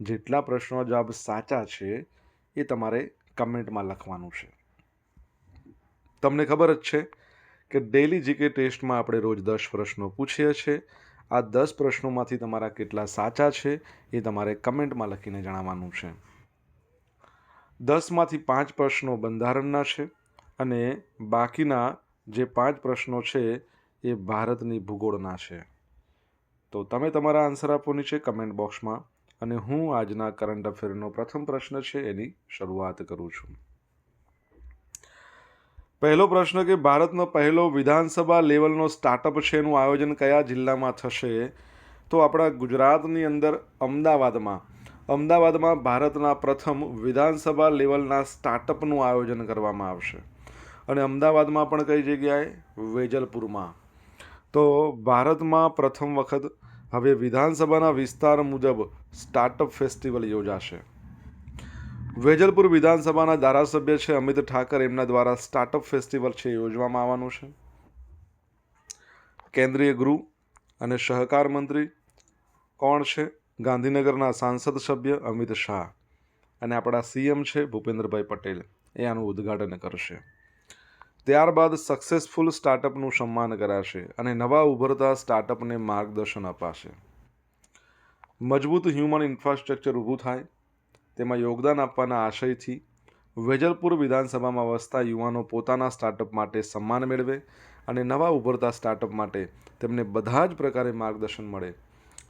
જેટલા પ્રશ્નો જવાબ સાચા છે એ તમારે કમેન્ટમાં લખવાનું છે. તમને ખબર જ છે કે ડેલી જીકે ટેસ્ટમાં આપણે રોજ દસ પ્રશ્નો પૂછીએ છીએ. આ દસ પ્રશ્નોમાંથી તમારા કેટલા સાચા છે એ તમારે કમેન્ટમાં લખીને જણાવવાનું છે. દસમાંથી પાંચ પ્રશ્નો બંધારણના છે અને બાકીના જે પાંચ પ્રશ્નો છે એ ભારતની ભૂગોળના છે. તો તમે તમારા આન્સર આપો નીચે કમેન્ટ બોક્સમાં અને હું આજના કરંટ અફેરનો પ્રથમ પ્રશ્ન છે એની શરૂઆત કરું છું. પહેલો પ્રશ્ન કે ભારતનો પહેલો વિધાનસભા લેવલનો સ્ટાર્ટઅપ છે એનું આયોજન કયા જિલ્લામાં થશે? તો આપણા ગુજરાતની અંદર અમદાવાદમાં. અમદાવાદમાં ભારતના પ્રથમ વિધાનસભા લેવલના સ્ટાર્ટઅપનું આયોજન કરવામાં આવશે. અને અમદાવાદમાં પણ કઈ જગ્યાએ? વેજલપુરમાં. તો ભારતમાં પ્રથમ વખત હવે વિધાનસભાના વિસ્તાર મુજબ સ્ટાર્ટઅપ ફેસ્ટિવલ યોજાશે. વેજલપુર વિધાનસભાના ધારાસભ્ય છે અમિત ઠાકર. એમના દ્વારા સ્ટાર્ટઅપ ફેસ્ટિવલ છે યોજવામાં આવવાનું છે. કેન્દ્રીય ગૃહ અને સહકાર મંત્રી કોણ છે? ગાંધીનગરના સાંસદ સભ્ય અમિત શાહ. અને આપણા સીએમ છે ભૂપેન્દ્રભાઈ પટેલ. એ આનું ઉદ્ઘાટન કરશે. ત્યારબાદ સક્સેસફુલ સ્ટાર્ટઅપનું સન્માન કરાશે અને નવા ઉભરતા સ્ટાર્ટઅપને માર્ગદર્શન અપાશે. મજબૂત હ્યુમન ઇન્ફ્રાસ્ટ્રક્ચર ઊભું થાય, તેમાં યોગદાન આપવાના આશયથી વેજલપુર વિધાનસભામાં વસતા યુવાનો પોતાના સ્ટાર્ટઅપ માટે સન્માન મેળવે અને નવા ઉભરતા સ્ટાર્ટઅપ માટે તેમને બધા જ પ્રકારે માર્ગદર્શન મળે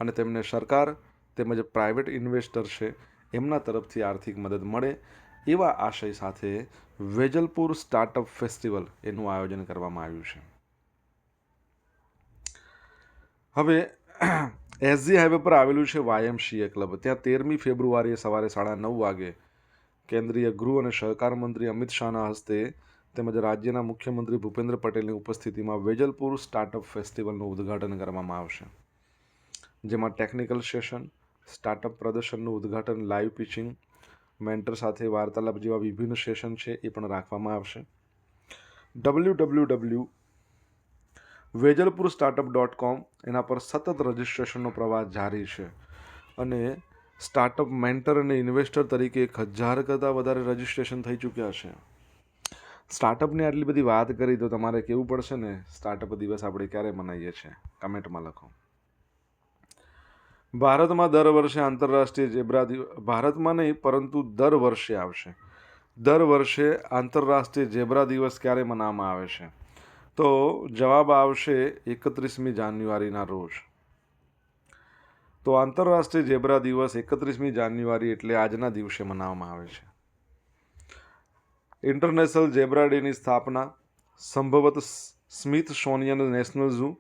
અને તેમને સરકાર તેમજ પ્રાઇવેટ ઇન્વેસ્ટર છે, એમના તરફથી આર્થિક મદદ મળે એવા આશય સાથે વેજલપુર સ્ટાર્ટઅપ ફેસ્ટિવલ એનું આયોજન કરવામાં આવ્યું છે. હવે એસજી હાઈવે પર આવેલું છે વાયએમસીએ ક્લબ. ત્યાં તેરમી ફેબ્રુઆરીએ સવારે સાડા નવ વાગે કેન્દ્રીય ગૃહ અને સહકાર મંત્રી અમિત શાહના હસ્તે તેમજ રાજ્યના મુખ્યમંત્રી ભૂપેન્દ્ર પટેલની ઉપસ્થિતિમાં વેજલપુર સ્ટાર્ટઅપ ફેસ્ટિવલનું ઉદ્ઘાટન કરવામાં આવશે. જેમાં ટેકનિકલ સેશન, સ્ટાર્ટઅપ પ્રદર્શનનું ઉદ્ઘાટન, લાઈવ પિચિંગ મેન્ટર સાથે વાર્તાલાપ જેવા વિભિન્ન સેશન છે એ પણ રાખવામાં આવશે. W W W Vejalpur startup dot com એના પર સતત રજિસ્ટ્રેશનનો પ્રવાહ જારી છે અને સ્ટાર્ટઅપ મેન્ટર અને ઇન્વેસ્ટર તરીકે એક હજાર કરતાં વધારે રજિસ્ટ્રેશન થઈ ચૂક્યા છે. સ્ટાર્ટઅપની આટલી બધી વાત કરી તો તમારે કેવું પડશે ને? સ્ટાર્ટઅપ દિવસ આપણે ક્યારે મનાવીએ છીએ? કમેન્ટમાં લખો. ભારતમાં દર વર્ષે આંતરરાષ્ટ્રીય ઝેબ્રા દિવસ ભારતમાં નહીં, પરંતુ દર વર્ષે આવશે. દર વર્ષે આંતરરાષ્ટ્રીય જેબ્રા દિવસ ક્યારે મનાવવામાં આવે છે? તો જવાબ આવશે એકત્રીસમી જાન્યુઆરીના રોજ. તો આંતરરાષ્ટ્રીય ઝેબ્રા દિવસ એકત્રીસમી જાન્યુઆરી એટલે આજના દિવસે મનાવવામાં આવે છે. ઇન્ટરનેશનલ ઝેબ્રા ડેની સ્થાપના સંભવત Smithsonian National Zoo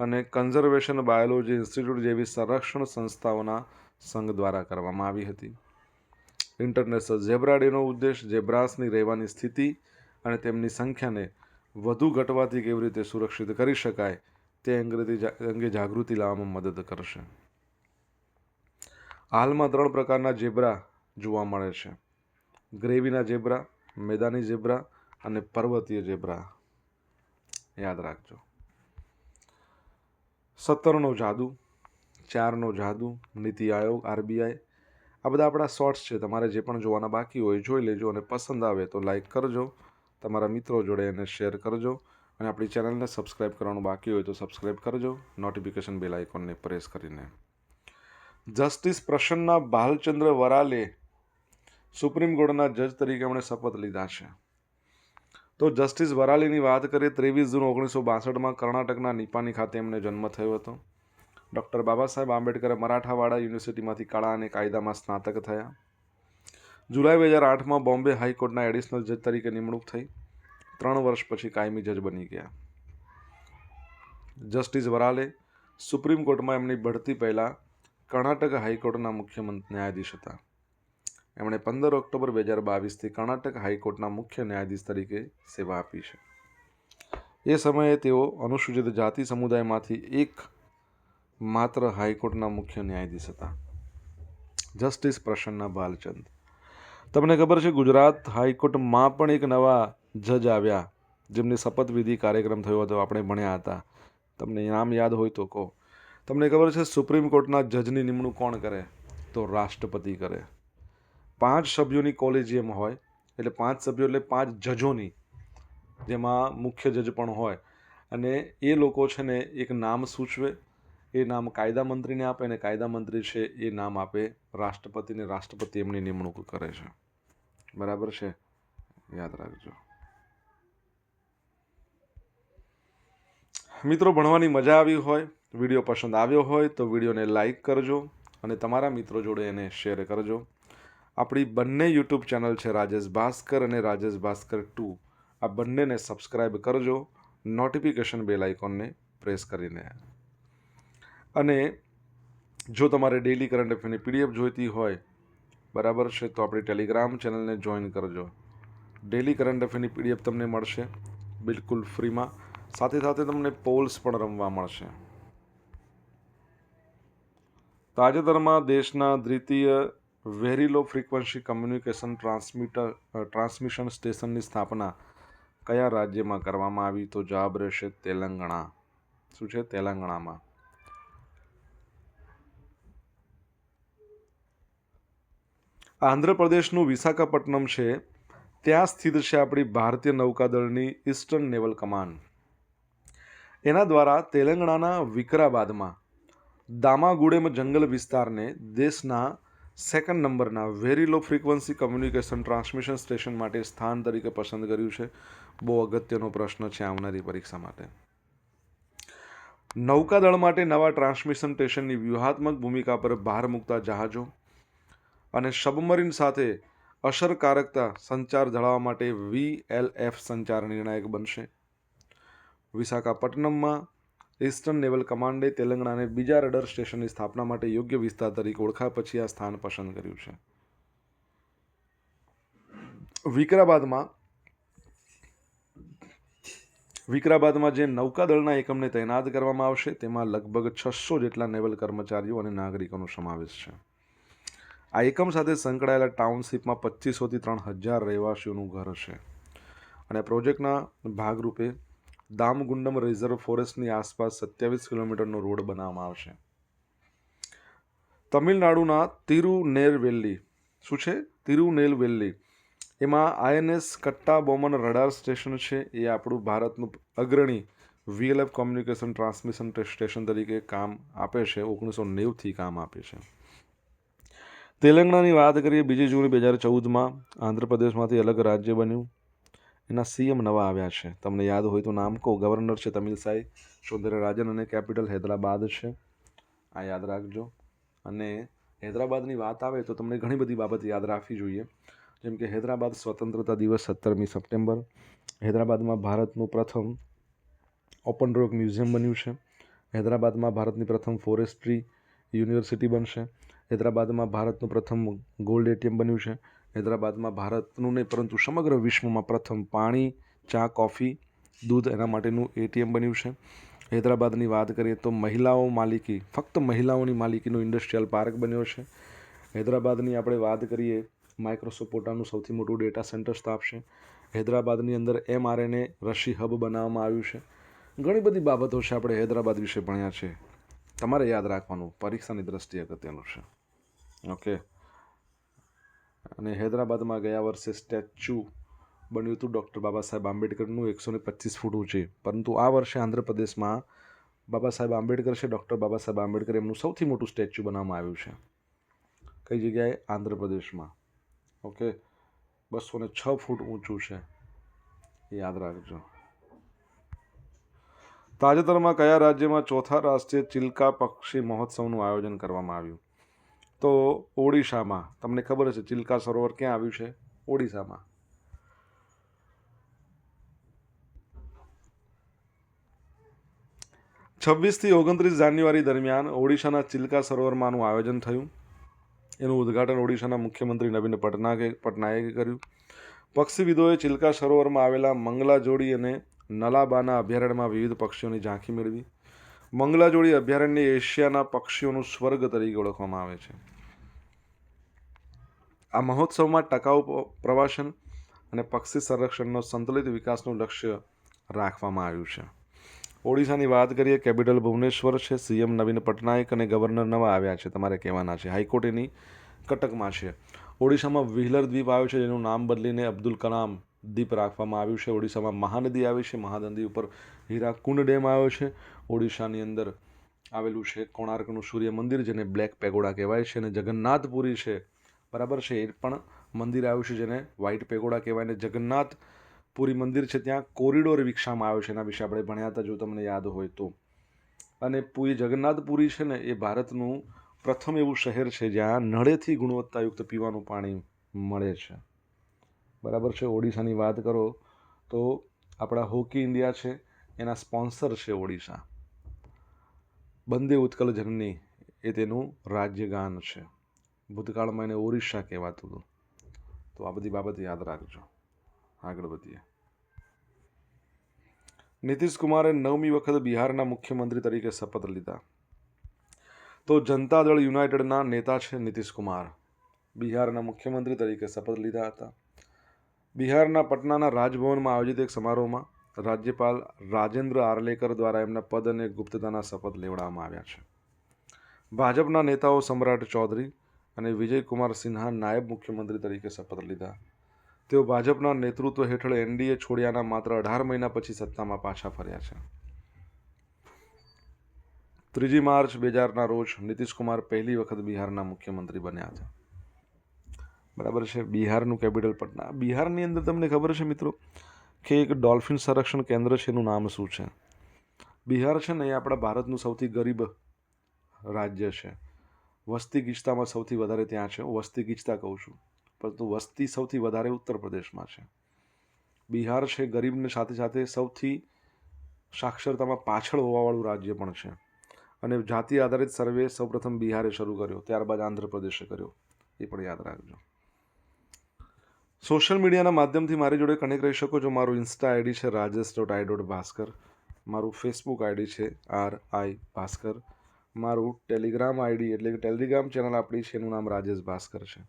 and Conservation Biology Institute જેવી સંરક્ષણ સંસ્થાઓના સંઘ દ્વારા કરવામાં આવી હતી. ઇન્ટરનેશનલ ઝેબ્રા ડેનો ઉદ્દેશ ઝેબ્રાસની રહેવાની સ્થિતિ અને તેમની સંખ્યાને વધુ ઘટવાથી કેવી રીતે સુરક્ષિત કરી શકાય તે અંગ્રેજી અંગે જાગૃતિ લાવવામાં મદદ કરશે. હાલમાં ત્રણ પ્રકારના ઝેબ્રા જોવા મળે છે. ગ્રેવીના ઝેબ્રા, મેદાની ઝેબ્રા અને પર્વતીય ઝેબ્રા. યાદ રાખજો. સત્તરનો જાદુ, ચારનો જાદુ, નીતિ આયોગ, આરબીઆઈ, આ બધા આપણા શોર્ટ્સ છે. તમારે જે પણ જોવાના બાકી હોય જોઈ લેજો અને પસંદ આવે તો લાઇક કરજો. તમારા મિત્રો જોડે એને શેર કરજો અને આપણી ચેનલને સબસ્ક્રાઈબ કરવાનું બાકી હોય તો સબસ્ક્રાઈબ કરજો. નોટિફિકેશન બેલ આઇકોનને પ્રેસ કરીને. જસ્ટિસ પ્રસન્ના ભાલચંદ્ર વરાલે સુપ્રીમ કોર્ટના જજ તરીકે એમણે શપથ લીધા છે. તો જસ્ટિસ વરાલીની વાત કરીએ, ત્રેવીસ જૂન ઓગણીસો બાસઠમાં કર્ણાટકના નિપાની ખાતે એમને જન્મ થયો હતો. ડૉક્ટર બાબા સાહેબ આંબેડકરે મરાઠાવાડા યુનિવર્સિટીમાંથી કળા અને કાયદામાં સ્નાતક થયા. જુલાઈ બે હજાર આઠમાં બોમ્બે હાઈકોર્ટના એડિશનલ જજ તરીકે નિમણૂક થઈ. ત્રણ વર્ષ પછી કાયમી જજ બની ગયા. જસ્ટિસ વરાલે સુપ્રીમ કોર્ટમાં એમની બઢતી પહેલાં કર્ણાટક હાઈકોર્ટના મુખ્ય ન્યાયાધીશ હતા. એમણે પંદર ઓક્ટોબર બે હજાર બાવીસથી કર્ણાટક હાઈકોર્ટના મુખ્ય ન્યાયાધીશ તરીકે સેવા આપી છે. એ સમયે તેઓ અનુસૂચિત જાતિ સમુદાયમાંથી એક માત્ર હાઈકોર્ટના મુખ્ય ન્યાયાધીશ હતા. જસ્ટિસ પ્રસન્ના બાલચંદ. તમને ખબર છે, ગુજરાત હાઈકોર્ટમાં પણ એક નવા જજ આવ્યા, જેમની શપથવિધિ કાર્યક્રમ થયો હતો, આપણે ભણ્યા હતા. તમને નામ યાદ હોય તો કહો. તમને ખબર છે, સુપ્રીમ કોર્ટના જજની નિમણૂક કોણ કરે? તો રાષ્ટ્રપતિ કરે. પાંચ સભ્યોની કોલેજિયમ હોય, એટલે પાંચ સભ્યો એટલે પાંચ જજોની જેમાં મુખ્ય જજ પણ હોય. અને એ લોકો છે ને એક નામ સૂચવે, એ નામ કાયદા મંત્રીને આપે અને કાયદા મંત્રી છે એ નામ આપે રાષ્ટ્રપતિને, રાષ્ટ્રપતિ એમની નિમણૂક કરે છે. બરાબર છે? યાદ રાખજો. મિત્રો, ભણવાની મજા આવી હોય, વીડિયો પસંદ આવ્યો હોય તો વિડીયોને લાઈક કરજો અને તમારા મિત્રો જોડે એને શેર કરજો. આપણી બંને યુટ્યુબ ચેનલ છે રાજેશ ભાસ્કર અને રાજેશ ભાસ્કર ટુ. આ બંનેને સબસ્ક્રાઈબ કરજો નોટિફિકેશન બેલ આઇકોનને પ્રેસ કરીને. અને જો તમારે ડેઇલી કરંટ અફેરની પીડીએફ જોઈતી હોય, બરાબર છે, તો આપણી ટેલિગ્રામ ચેનલને જોઈન કરજો. ડેઇલી કરંટ અફેરની પીડીએફ તમને મળશે, બિલકુલ ફ્રીમાં સાથે સાથે તમને પોલ્સ પણ રમવા મળશે. તાજેતરમાં દેશના દ્વિતીય very low frequency communication transmitter transmission સ્ટેશનની સ્થાપના કયા રાજ્યમાં કરવામાં આવી? તો જવાબ રહેશે તેલંગણા. શું છે? તેલંગણામાં. આંધ્રપ્રદેશનું વિશાખાપટ્ટનમ છે. ત્યાં સ્થિત છે આપણી ભારતીય નૌકાદળની ઈસ્ટર્ન નેવલ કમાન્ડ. એના દ્વારા તેલંગણાના વિકરાબાદમાં દામાગુડેમ જંગલ વિસ્તારને દેશના સેકન્ડ નંબરના very low frequency communication transmission station માટે સ્થાન તરીકે પસંદ કર્યું છે. બહુ અગત્યનો પ્રશ્ન છે આવનારી પરીક્ષા માટે. નૌકાદળ માટે નવા ટ્રાન્સમિશન સ્ટેશનની વ્યૂહાત્મક ભૂમિકા પર ભાર મૂકતા જહાજો અને સબમરીન સાથે અસરકારકતા સંચાર જાળવવા માટે વીએલએફ સંચાર નિર્ણાયક બનશે. વિશાખાપટ્ટનમમાં ઈસ્ટર્ન નેવલ કમાન્ડે તેલંગણાને બીજા રડર સ્ટેશનની સ્થાપના માટે યોગ્ય વિસ્તાર તરીકે ઓળખાયા પછી આ સ્થાન પસંદ કર્યું છે. વિકરાબાદમાં વિકરાબાદમાં જે નૌકાદળના એકમને તૈનાત કરવામાં આવશે, તેમાં લગભગ છસો જેટલા નેવલ કર્મચારીઓ અને નાગરિકોનો સમાવેશ છે. આ એકમ સાથે સંકળાયેલા ટાઉનશીપમાં પચીસોથી ત્રણ હજાર રહેવાસીઓનું ઘર છે અને પ્રોજેક્ટના ભાગરૂપે દામગુંડમ રિઝર્વ ફોરેસ્ટની આસપાસ સત્યાવીસ કિલોમીટરનો રોડ બનાવવામાં આવશે. તમિલનાડુના તિરુનેરવેલ્લી. શું છે? તિરુનેલવેલ્લી એમાં INS Kattabomman radar station છે. એ આપણું ભારતનું અગ્રણી વીએલએફ કોમ્યુનિકેશન ટ્રાન્સમિશન સ્ટેશન તરીકે કામ આપે છે. ઓગણીસો નેવથી કામ આપે છે. તેલંગાણાની વાત કરીએ, બીજી જૂન બે હજાર ચૌદમાં આંધ્રપ્રદેશમાંથી અલગ રાજ્ય બન્યું. એના સીએમ નવા આવ્યા છે. તમને યાદ હોય તો નામ કહો. ગવર્નર છે તમિલસાઈ રાજન અને કેપિટલ હૈદરાબાદ છે. આ યાદ રાખજો. અને હૈદરાબાદની વાત આવે તો તમને ઘણી બધી બાબત યાદ રાખવી જોઈએ. જેમ કે હૈદરાબાદ સ્વતંત્રતા દિવસ સત્તરમી સપ્ટેમ્બર. હૈદરાબાદમાં ભારતનું પ્રથમ ઓપન રોક મ્યુઝિયમ બન્યું છે. હૈદરાબાદમાં ભારતની પ્રથમ ફોરેસ્ટ્રી યુનિવર્સિટી બનશે. હૈદરાબાદમાં ભારતનું પ્રથમ ગોલ્ડ એટીએમ બન્યું છે. હૈદરાબાદમાં ભારતનું નહીં, પરંતુ સમગ્ર વિશ્વમાં પ્રથમ પાણી, ચા, કોફી, દૂધ એના માટેનું એટીએમ બન્યું છે. હૈદરાબાદની વાત કરીએ તો મહિલાઓ માલિકી, ફક્ત મહિલાઓની માલિકીનો ઇન્ડસ્ટ્રીયલ પાર્ક બન્યો છે. હૈદરાબાદની આપણે વાત કરીએ, માઇક્રોસોફ્ટ સૌથી મોટું ડેટા સેન્ટર સ્થાપશે હૈદરાબાદની અંદર એમઆરએનએ રશી હબ બનાવવામાં આવ્યું છે. ઘણી બધી બાબતો છે આપણે હૈદરાબાદ વિશે ભણ્યા છે. તમારે યાદ રાખવાનું, પરીક્ષાની દ્રષ્ટિએ અગત્યનું છે. ઓકે. અને હૈદરાબાદમાં ગયા વર્ષે સ્ટેચ્યુ બન્યું હતું ડૉક્ટર બાબા સાહેબ આંબેડકરનું એકસો ને પચીસ ફૂટ ઊંચે. પરંતુ આ વર્ષે આંધ્રપ્રદેશમાં બાબા સાહેબ આંબેડકર છે, ડૉક્ટર બાબા સાહેબ આંબેડકર એમનું સૌથી મોટું સ્ટેચ્યુ બનાવવામાં આવ્યું છે. કઈ જગ્યાએ? આંધ્રપ્રદેશમાં. ઓકે બસો ને છ ફૂટ ઊંચું છે. યાદ રાખજો. તાજેતરમાં કયા રાજ્યમાં ચોથા રાષ્ટ્રીય ચિલ્કા પક્ષી મહોત્સવનું આયોજન કરવામાં આવ્યું? તો ઓડિશામાં, તમને ખબર હશે, ચિલ્કા સરોવર ક્યાં આવ્યું છે? ઓડિશામાં. છવ્વીસથી ઓગણત્રીસ જાન્યુઆરી દરમિયાન ઓડિશાના ચિલ્કા સરોવરમાંનું આયોજન થયું. એનું ઉદ્ઘાટન ઓડિશાના મુખ્યમંત્રી નવીન પટનાયકે પટનાયકે કર્યું. પક્ષીવિદોએ ચિલ્કા સરોવરમાં આવેલા મંગલા જોડી અને નલાબાના અભયારણ્યમાં વિવિધ પક્ષીઓની ઝાંખી મેળવી. મંગલા જોડી અભયારણ્ય એશિયાના પક્ષીઓનું સ્વર્ગ તરીકે ઓળખવામાં આવે છે. આ મહોત્સવમાં ટકાઉ પ્રવાસન અને પક્ષી સંરક્ષણનો સંતુલિત વિકાસનું લક્ષ્ય રાખવામાં આવ્યું છે. ઓડિશાની વાત કરીએ, કેપિટલ ભુવનેશ્વર છે. સીએમ નવીન પટનાયક અને ગવર્નર નવા આવ્યા છે. તમારે કહેવાના છે. હાઈકોર્ટ એની કટકમાં છે. ઓડિશામાં વ્હીલર દ્વીપ આવ્યો છે, જેનું નામ બદલીને અબ્દુલ કલામ દ્વીપ રાખવામાં આવ્યું છે. ઓડિશામાં મહાનદી આવી છે. મહાનદી ઉપર હીરાકુંડ ડેમ આવ્યો છે. ઓડિશાની અંદર આવેલું છે કોણાર્કનું સૂર્ય મંદિર જેને બ્લેક પેગોડા કહેવાય છે, અને જગન્નાથપુરી છે. બરાબર છે, એ પણ મંદિર આવ્યું છે, જેને વ્હાઇટ પેગોડા કહેવાય, અને જગન્નાથ પુરી મંદિર છે, ત્યાં કોરિડોર વિકસાવવામાં આવ્યો છે. એના વિશે આપણે ભણ્યા હતા, જો તમને યાદ હોય તો. અને પુરી જગન્નાથપુરી છે ને, એ ભારતનું પ્રથમ એવું શહેર છે, જ્યાં નળેથી ગુણવત્તાયુક્ત પીવાનું પાણી મળે છે. બરાબર છે, ઓડિશાની વાત કરો તો આપણા હોકી ઇન્ડિયા છે, એના સ્પોન્સર છે ઓડિશા. બંદે ઉત્કલ જનની એ તેનું રાજ્યગાન છે. ભૂતકાળમાં એને ઓરિસ્સા કહેવાતું હતું. તો આ બધી બાબત યાદ રાખજો. આગળ વધીએ. નીતિશ કુમારે નવમી વખત બિહારના મુખ્યમંત્રી તરીકે શપથ લીધા. તો જનતા દળ યુનાઇટેડના નેતા છે નીતિશ કુમાર. બિહારના મુખ્યમંત્રી તરીકે શપથ લીધા હતા. બિહારના પટનાના રાજભવનમાં આયોજિત એક સમારોહમાં રાજ્યપાલ રાજેન્દ્ર આરલેકર દ્વારા એમના પદ અને ગુપ્તતાના શપથ લેવડાવવામાં આવ્યા છે. ભાજપના નેતાઓ સમ્રાટ ચૌધરી અને વિજયકુમાર સિન્હા નાયબ મુખ્યમંત્રી તરીકે શપથ લીધા. તેઓ ભાજપના નેતૃત્વ હેઠળ એનડીએ છોડ્યાના માત્ર અઢાર મહિના પછી સત્તામાં પાછા ફર્યા છે. ત્રીજી માર્ચ બે હજારના રોજ નીતિશ કુમાર પહેલી વખત બિહારના મુખ્યમંત્રી બન્યા હતા. બરાબર છે, બિહારનું કેપિટલ પટના. બિહારની અંદર તમને ખબર છે મિત્રો કે એક ડોલ્ફિન સંરક્ષણ કેન્દ્ર છે, એનું નામ શું છે? બિહાર છે ને એ આપણા ભારતનું સૌથી ગરીબ રાજ્ય છે. વસ્તી ગીચતામાં સૌથી વધારે ત્યાં છે. હું વસ્તી ગીચતા કહું છું. પરંતુ વસ્તી સૌથી વધારે ઉત્તર પ્રદેશમાં છે. બિહાર છે ગરીબને સાથે સાથે સૌથી સાક્ષરતામાં પાછળ હોવાવાળું રાજ્ય પણ છે. અને જાતિ આધારિત સર્વે સૌપ્રથમ બિહારે શરૂ કર્યો, ત્યારબાદ આંધ્રપ્રદેશે કર્યો. એ પણ યાદ રાખજો. સોશિયલ મીડિયાના માધ્યમથી મારી જોડે કનેક્ટ રહી શકો છો. મારું ઇન્સ્ટા આઈડી છે Rajesh dot I dot Bhaskar મારું ફેસબુક આઈડી છે આર આઈ ભાસ્કર મારું ટેલિગ્રામ આઈડી એટલે કે ટેલિગ્રામ ચેનલ આપણી છે. એનું નામ રાજેશ ભાસ્કર છે.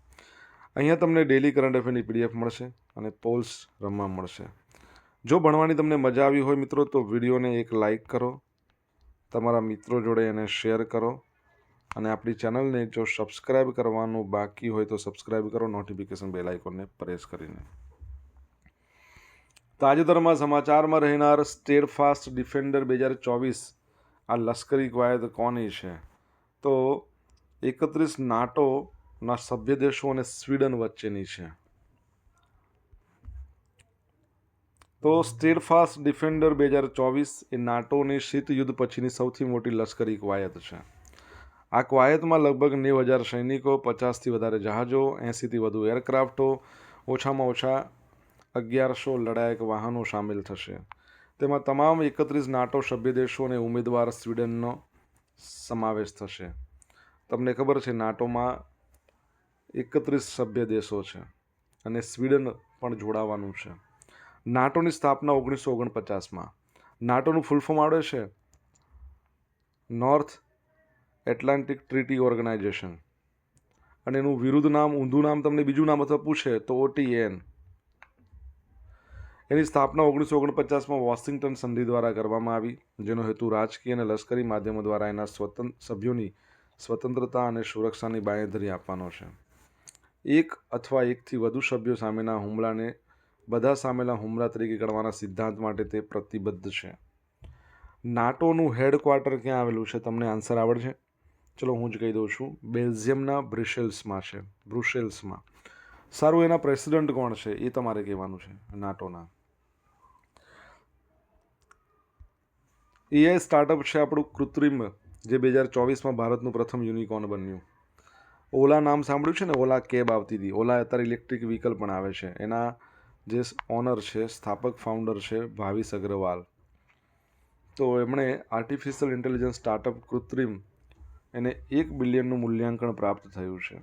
અહીંયા તમને ડેલી કરંટ અફેરની પીડીએફ મળશે અને પોલ્સ રમવા મળશે. જો ભણવાની તમને મજા આવી હોય મિત્રો, તો વિડીયોને એક લાઈક કરો. તમારા મિત્રો જોડે એને શેર કરો. અને આપણી ચેનલને જો સબસ્ક્રાઇબ કરવાનું બાકી હોય તો સબસ્ક્રાઇબ કરો, નોટિફિકેશન બેલ આઇકોનને પ્રેસ કરીને. તાજેતરમાં સમાચારમાં રહેનાર સ્ટેડ ફાસ્ટ ડિફેન્ડર બે હજાર ચોવીસ, આ લશ્કરી કવાયત કોની છે? તો એકત્રીસ નાટોના સભ્ય દેશો અને સ્વીડન વચ્ચેની છે. તો સ્ટેડ ફાસ્ટ ડિફેન્ડર બે હજાર ચોવીસ એ નાટોની શીત યુદ્ધ પછીની સૌથી મોટી લશ્કરી કવાયત છે. આ કવાયતમાં લગભગ નેવ હજાર સૈનિકો, પચાસથી વધારે જહાજો, એંસીથી વધુ એરક્રાફ્ટો, ઓછામાં ઓછા અગિયારસો લડાયક વાહનો સામેલ થશે. તેમાં તમામ એકત્રીસ નાટો સભ્ય દેશો અને ઉમેદવાર સ્વીડનનો સમાવેશ થશે. તમને ખબર છે, નાટોમાં એકત્રીસ સભ્ય દેશો છે અને સ્વીડન પણ જોડાવાનું છે. નાટોની સ્થાપના ઓગણીસો ઓગણપચાસમાં. નાટોનું ફૂલ આવડે છે? નોર્થ એટલાન્ટિક ટ્રીટી ઓર્ગેનાઇઝેશન અને એનું વિરુદ્ધ નામ, ઊંધું નામ તમને બીજું નામ અથવા પૂછે તો ઓટીએન એની સ્થાપના ઓગણીસો ઓગણપચાસમાં વોશિંગ્ટન સંધિ દ્વારા કરવામાં આવી, જેનો હેતુ રાજકીય અને લશ્કરી માધ્યમો દ્વારા એના સ્વતંત્ર સભ્યોની સ્વતંત્રતા અને સુરક્ષાની બાંયધરી આપવાનો છે. એક અથવા એકથી વધુ સભ્યો સામેના હુમલાને, બધા સામેલા હુમલા તરીકે ગણવાના સિદ્ધાંત માટે તે પ્રતિબદ્ધ છે. નાટોનું હેડક્વાર્ટર ક્યાં આવેલું છે? તમને આન્સર આવડશે? ચલો હું જ કહી દઉં છું. બેલ્જિયમના બ્રુસેલ્સમાં છે. બ્રુસેલ્સમાં. સારું, એના પ્રેસિડન્ટ કોણ છે? એ તમારે કહેવાનું છે, નાટોના. એઆઈ સ્ટાર્ટઅપ છે આપણું કૃત્રિમ, જે બે હજાર ચોવીસમાં ભારતનું પ્રથમ યુનિકોર્ન બન્યું. ઓલા નામ સાંભળ્યું છે ને? ઓલા કેબ આવતી હતી. ઓલા અત્યારે ઇલેક્ટ્રિક વ્હીકલ પણ આવે છે. એના જે ઓનર છે, સ્થાપક ફાઉન્ડર છે ભાવિસ અગ્રવાલ. તો એમણે આર્ટિફિશિયલ ઇન્ટેલિજન્સ સ્ટાર્ટઅપ કૃત્રિમ એને એક બિલિયનનું મૂલ્યાંકન પ્રાપ્ત થયું છે.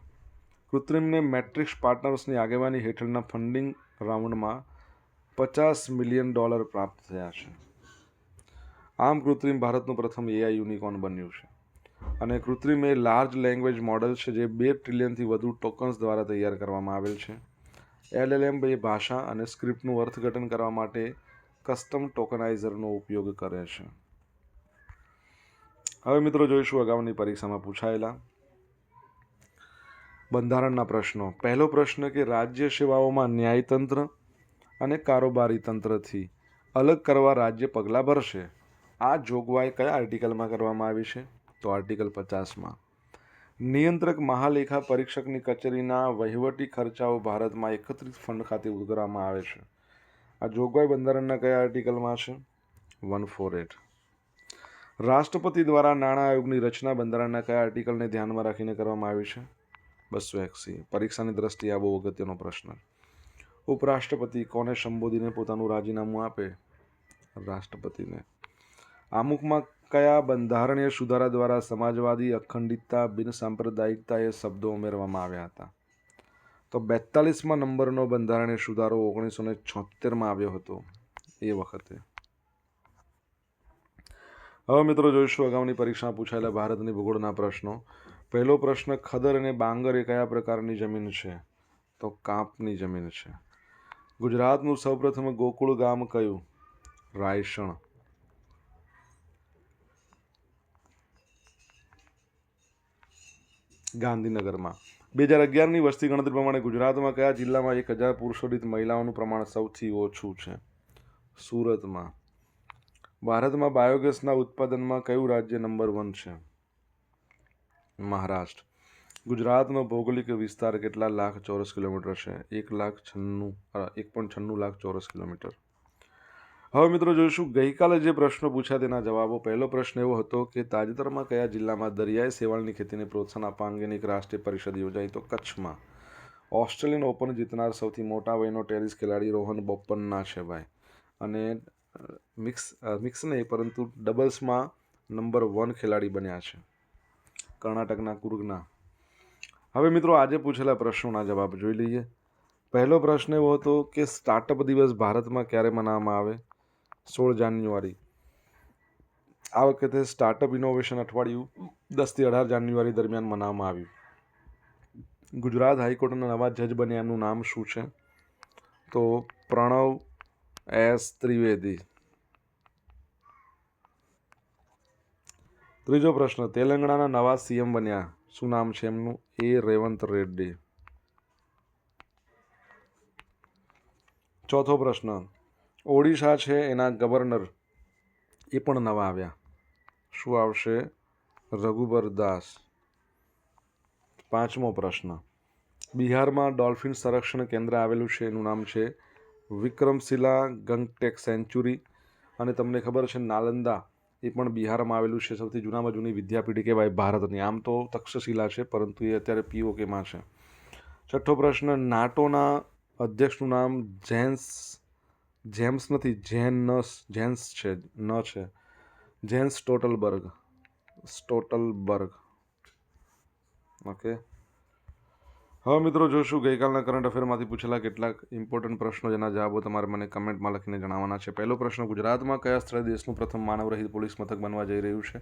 કૃત્રિમને મેટ્રિક્સ પાર્ટનર્સની આગેવાની હેઠળના ફંડિંગ રાઉન્ડમાં પચાસ મિલિયન ડોલર પ્રાપ્ત થયા છે. આમ કૃત્રિમ ભારતનું પ્રથમ એઆઈ યુનિકોર્ન બન્યું છે. અને કૃત્રિમ એ લાર્જ લેંગ્વેજ મોડલ છે જે બે ટ્રિલિયનથી વધુ ટોકન્સ દ્વારા તૈયાર કરવામાં આવેલ છે. એલએલએમ એ ભાષા અને સ્ક્રિપ્ટનું અર્થઘટન કરવા માટે કસ્ટમ ટોકનાઇઝરનો ઉપયોગ કરે છે. હવે મિત્રો જોઈશું અગાઉની પરીક્ષામાં પૂછાયેલા બંધારણના પ્રશ્નો. પહેલો પ્રશ્ન કે રાજ્ય સેવાઓમાં ન્યાયતંત્ર અને કારોબારી તંત્રથી અલગ કરવા રાજ્ય પગલાં ભરશે? આ જોગવાઈ કયા આર્ટિકલમાં કરવામાં આવી છે? તો આર્ટિકલ પચાસમાં. નિયંત્રક મહાલેખા પરીક્ષકની કચેરીના વહીવટી ખર્ચાઓ ભારતમાં એકત્રિત ફંડ ખાતે ઉતરવામાં આવે છે. આ જોગવાઈ બંધારણના કયા આર્ટિકલમાં છે? One four eight. રાષ્ટ્રપતિ દ્વારા નાણાં આયોગની રચના બંધારણના કયા આર્ટિકલને ધ્યાનમાં રાખીને કરવામાં આવી છે? બસો એક્સી પરીક્ષાની દ્રષ્ટિએ આ બહુ અગત્યનો પ્રશ્ન. ઉપરાષ્ટ્રપતિ કોને સંબોધીને પોતાનું રાજીનામું આપે? રાષ્ટ્રપતિને. આમુખમાં કયા બંધારણીય સુધારા દ્વારા સમાજવાદી અખંડિતતા બિનસાંપ્રદાયિકતા એ શબ્દો ઉમેરવામાં આવ્યા હતા? તો બેતાલીસમાં નંબરનો બંધારણીય સુધારો ઓગણીસો ને છોતેરમાં આવ્યો હતો. એ વખતે. હવે મિત્રો જોઈશું અગાઉની પરીક્ષામાં પૂછાયેલા ભારતની ભૂગોળના પ્રશ્નો. પહેલો પ્રશ્ન, ખદર અને બાંગર એ કયા પ્રકારની જમીન છે? તો કાંપની જમીન છે. ગુજરાતનું સૌપ્રથમ ગોકુળ ગામ કયું? રાયસણ. ગાંધીનગરમાં. બે હજાર અગિયારની વસ્તી ગણતરી પ્રમાણે ગુજરાતમાં કયા જિલ્લામાં એક હજાર પુરુષો દીઠ મહિલાઓનું પ્રમાણ સૌથી ઓછું છે? સુરતમાં. ભારતમાં બાયોગેસના ઉત્પાદનમાં કયું રાજ્ય નંબર વન છે? મહારાષ્ટ્ર. ગુજરાતનો ભૌગોલિક વિસ્તાર કેટલા લાખ ચોરસ કિલોમીટર છે? એક લાખ છન્નું એક પોઈન્ટ છન્નું લાખ ચોરસ કિલોમીટર. હવે મિત્રો જોઈશું, ગઈકાલે જે પ્રશ્નો પૂછ્યા તેના જવાબો. પહેલો પ્રશ્ન એવો હતો કે તાજેતરમાં કયા જિલ્લામાં દરિયાઈ સેવાળની ખેતીને પ્રોત્સાહન આપવા અંગેની એક રાષ્ટ્રીય પરિષદ યોજાઈ તો કચ્છમાં. ઓસ્ટ્રેલિયન ઓપન જીતનાર સૌથી મોટા વયનો ટેનિસ ખેલાડી રોહન બોપન્ના છે ભાઈ. અને મિક્સ મિક્સ નહીં, પરંતુ ડબલ્સમાં નંબર વન ખેલાડી બન્યા છે. કર્ણાટકના કુર્ગના. હવે મિત્રો આજે પૂછેલા પ્રશ્નોના જવાબ જોઈ લઈએ. પહેલો પ્રશ્ન એવો હતો કે સ્ટાર્ટઅપ દિવસ ભારતમાં ક્યારે મનાવવામાં આવે? સોળ જાન્યુઆરી. આ વખતે સ્ટાર્ટઅપ ઇનોવેશન અઠવાડિયું દસથી અઢાર જાન્યુઆરી દરમિયાન મનાવવામાં આવ્યું. ગુજરાત હાઈકોર્ટના નવા જજ બન્યા એમનું નામ શું છે? તો પ્રણવ એસ ત્રિવેદી. ત્રીજો પ્રશ્ન, તેલંગાણાના નવા સીએમ બન્યા. શું નામ છે એમનું? એ રેવંત રેડ્ડી. ચોથો પ્રશ્ન, ઓડિશા છે એના ગવર્નર. એ પણ નવા આવ્યા. શું આવશે? રઘુબર દાસ. પાંચમો પ્રશ્ન, બિહારમાં ડોલ્ફિન સંરક્ષણ કેન્દ્ર આવેલું છે, એનું નામ છે વિક્રમશિલા ગંગટેક સેન્ચુરી અને તમને ખબર છે નાલંદા એ પણ બિહારમાં આવેલું છે સૌથી જૂનામાં જૂની વિદ્યાપીઠી કહેવાય ભારતની. આમ તો તક્ષશિલા છે, પરંતુ એ અત્યારે પીઓકેમાં છે. છઠ્ઠો પ્રશ્ન, નાટોના અધ્યક્ષનું નામ જેન્સ, જેમ્સ નથી, જેનસ, જેન્સ છે, ન છે. Jens Stoltenberg Stoltenberg. ઓકે. હવે મિત્રો જોઈશું, ગઈકાલના કરંટ અફેરમાંથી પૂછેલા કેટલાક ઇમ્પોર્ટન્ટ પ્રશ્નો જેના જવાબો તમારે મને કમેન્ટમાં લખીને જણાવવાના છે. પહેલો પ્રશ્ન, ગુજરાતમાં કયા સ્થળે દેશનું પ્રથમ માનવરહિત પોલીસ મથક બનવા જઈ રહ્યું છે?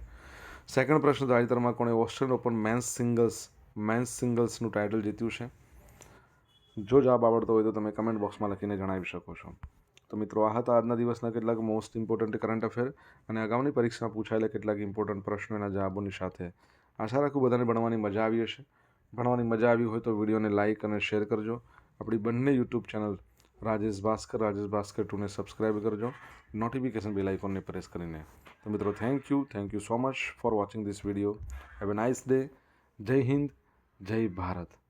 સેકન્ડ પ્રશ્ન, તાજેતરમાં કોણે Australian open men's singles men's સિંગલ્સનું title જીત્યું છે? જો જવાબ આવડતો હોય તો તમે કમેન્ટ બોક્સમાં લખીને જણાવી શકો છો. તો મિત્રો, આ હતા આજના દિવસના કેટલાક મોસ્ટ ઇમ્પોર્ટન્ટ કરંટ અફેર અને અગાઉની પરીક્ષામાં પૂછાયેલા કેટલાક ઇમ્પોર્ટન્ટ પ્રશ્નોના જવાબોની સાથે. આશા રાખું બધાને ભણવાની મજા આવી હશે. ભણવાની મજા આવી હોય તો વિડીયોને લાઇક અને શેર કરજો. આપણી બંને યુટ્યુબ ચેનલ રાજેશ ભાસ્કર રાજેશ ભાસ્કર ટુને સબસ્ક્રાઈબ કરજો. નોટિફિકેશન બેલ આઇકોનને પ્રેસ કરીને. તો મિત્રો thank you thank you so much for watching this video have a nice day જય હિન્દ જય ભારત